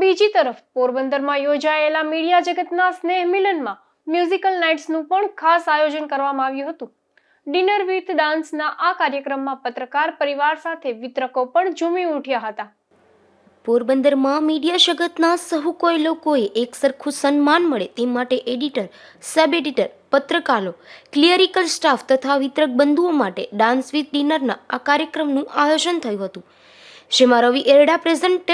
બીજી તરફ પોરબંદરમાં યોજાયેલા મીડિયા જગતના સ્નેહ મિલનમાં મ્યુઝિકલ નાઇટ્સનું પણ ખાસ આયોજન કરવામાં આવ્યું હતું. ડિનર વિથ ડાન્સના આ કાર્યક્રમમાં પત્રકાર પરિવાર સાથે વિતરકો પણ ઝૂમી ઉઠ્યા હતા. પોરબંદરમાં મીડિયા જગતના સહુ કોઈ લોકોએ એક સરખું સન્માન મળે તે માટે એડિટર, સબ એડિટર, પત્રકારો, ક્લિયરિકલ સ્ટાફ તથા વિતરક બંધુઓ માટે ડાન્સ વિથ ડિનરના આ કાર્યક્રમનું આયોજન થયું હતું. જેમાં Ravi Erda present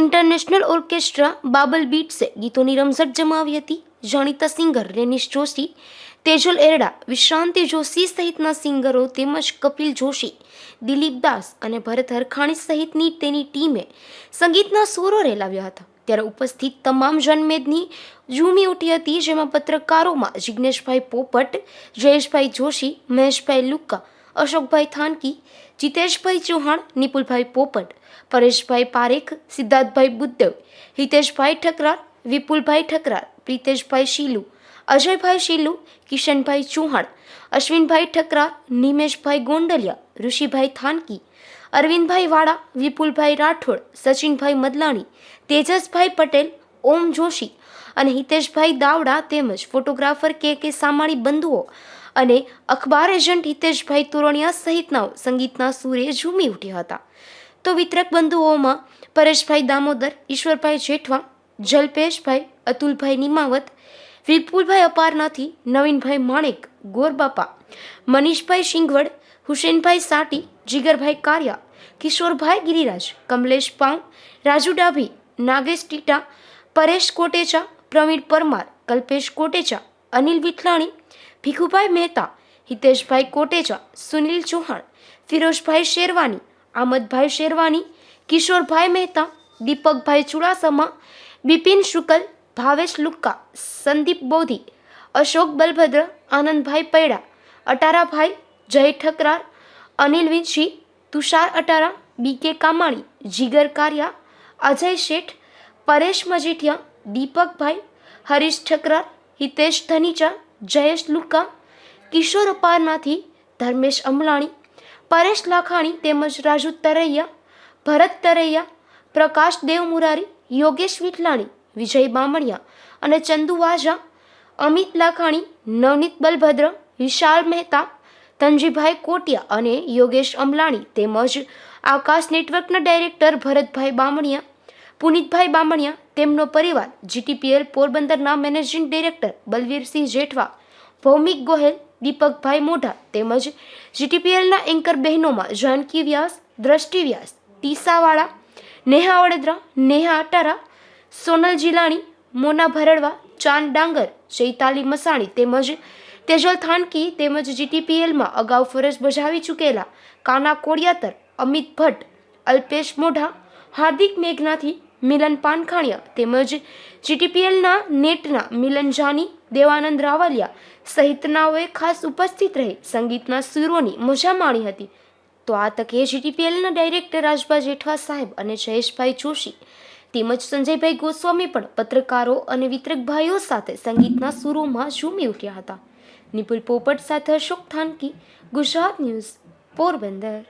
international orchestra બાબલ બીટ્સે ગીતોની રમઝટ જમાવી હતી. જાણીતા સિંગર રેનિશ જોશી, તેજલ એરડા, વિશ્રાંતિ જોશી સહિતના સિંગરો તેમજ કપિલ જોશી, દિલીપ દાસ અને ભરત હરખાણી સહિતની તેની ટીમે સંગીતના સુરો રેલાવ્યા હતા. ત્યારે ઉપસ્થિત તમામ જનમેદની ઝૂમી ઉઠી હતી, જેમાં પત્રકારોમાં જિજ્ઞેશભાઈ પોપટ, જયેશભાઈ જોશી, મહેશભાઈ લુક્કા, અશોકભાઈ થાનકી જીતેશભાઈ ચૌહાણ, નિપુલભાઈ પોપટ, પરેશભાઈ પારેખ, સિદ્ધાર્થભાઈ બુદ્ધવ, હિતેશભાઈ ઠકરાર, વિપુલભાઈ ઠકરાર, પ્રિતેશભાઈ શીલુ, અજયભાઈ શીલુ, કિશનભાઈ ચૌહાણ, અશ્વિનભાઈ ઠકરાર, નિમેશભાઈ ગોંડલિયા, ઋષિભાઈ થાનકી, અરવિંદભાઈ વાળા, વિપુલભાઈ રાઠોડ, સચિનભાઈ મદલાણી, તેજસભાઈ પટેલ, ઓમ જોશી અને હિતેશભાઈ દાવડા તેમજ ફોટોગ્રાફર કે કે સામાણી બંધુઓ અને અખબાર એજન્ટ હિતેશભાઈ તોરણિયા સહિતના સંગીતના સૂરે ઝૂમી ઉઠ્યા હતા. તો વિતરક બંધુઓમાં પરેશભાઈ દામોદર, ઈશ્વરભાઈ જેઠવા, જલ્પેશભાઈ, અતુલભાઈ નિમાવત, વિપુલભાઈ અપારનાથી, નવીનભાઈ માણેક, ગોરબાપા, મનીષભાઈ શિંગવડ, હુસેનભાઈ સાટી, જીગરભાઈ કારિયા, કિશોરભાઈ ગિરિરાજ, કમલેશ પાંવ રાજુ ડાભી, નાગેશ ટીટા, પરેશ કોટેચા, પ્રવીણ પરમાર, કલ્પેશ કોટેચા, અનિલ વિઠલાણી ભીખુભાઈ મહેતા, હિતેશભાઈ કોટેચા, સુનિલ ચૌહાણ ફિરોઝભાઈ શેરવાની, આમદભાઈ શેરવાની, કિશોરભાઈ મહેતા, દીપકભાઈ ચુડાસમા, બિપિન શુકલ, ભાવેશ લુક્કા, સંદીપ બોધી, અશોક બલભદ્ર, આનંદભાઈ પૈડા, અટારાભાઈ, જય ઠકરાર અનિલ વિંછી તુષાર અટારા, બી કે કામાણી, જીગર કારિયા, અજય શેઠ, પરેશ મજીઠિયા, દીપકભાઈ, હરીશ ઠકરાર, હિતેશ ધનીચા જયેશ લુકા કિશોર અપારનાથી ધર્મેશ અમલાણી, પરેશ લાખાણી તેમજ રાજુ તરૈયા, ભરત તરૈયા, પ્રકાશ દેવ મુરારી યોગેશ વિઠલાણી, વિજય બામણિયા અને ચંદુ વાજા અમિત લાખાણી, નવનીત બલભદ્ર, વિશાલ મહેતા તનજીભાઈ કોટિયા અને યોગેશ અમલાણી તેમજ આકાશ નેટવર્કના ડાયરેક્ટર ભરતભાઈ બામણિયા પુનિતભાઈ બામણિયા, તેમનો પરિવાર જીટીપીએલ પોરબંદરના મેનેજિંગ ડિરેક્ટર બલવીરસિંહ જેઠવા, ભૌમિક ગોહેલ, દીપકભાઈ મોઢા તેમજ જીટીપીએલના એન્કર બહેનોમાં જાનકી વ્યાસ, દ્રષ્ટિ વ્યાસ, ટીસાવાળા, નેહા વડોદરા, નેહા અટારા, સોનલ જીલાણી, મોના ભરડવા, ચાંદ ડાંગર, ચૈતાલી મસાણી તેમજ તેજલ થાનકી તેમજ જીટીપીએલમાં અગાઉ ફરજ બજાવી ચૂકેલા કાના કોડિયાતર, અમિત ભટ્ટ, અલ્પેશ મોઢા, હાર્દિક મેઘનાથી મિલન પાનખાણિયા તેમજ જીટીપીએલના નેટના મિલન જાની, દેવાનંદ રાવલિયા સહિતનાઓએ ખાસ ઉપસ્થિત રહી સંગીતના સુરોની મજા માણી હતી. તો આ તકે જીટીપીએલના ડાયરેક્ટર રાજભા જેઠવા સાહેબ અને જયેશભાઈ જોશી તેમજ સંજયભાઈ ગોસ્વામી પણ પત્રકારો અને વિતરક ભાઈઓ સાથે સંગીતના સુરોમાં ઝૂમી ઉઠ્યા હતા. નિપુલ પોપટ સાથે અશોક થાનકી, ગુજરાત ન્યૂઝ પોરબંદર.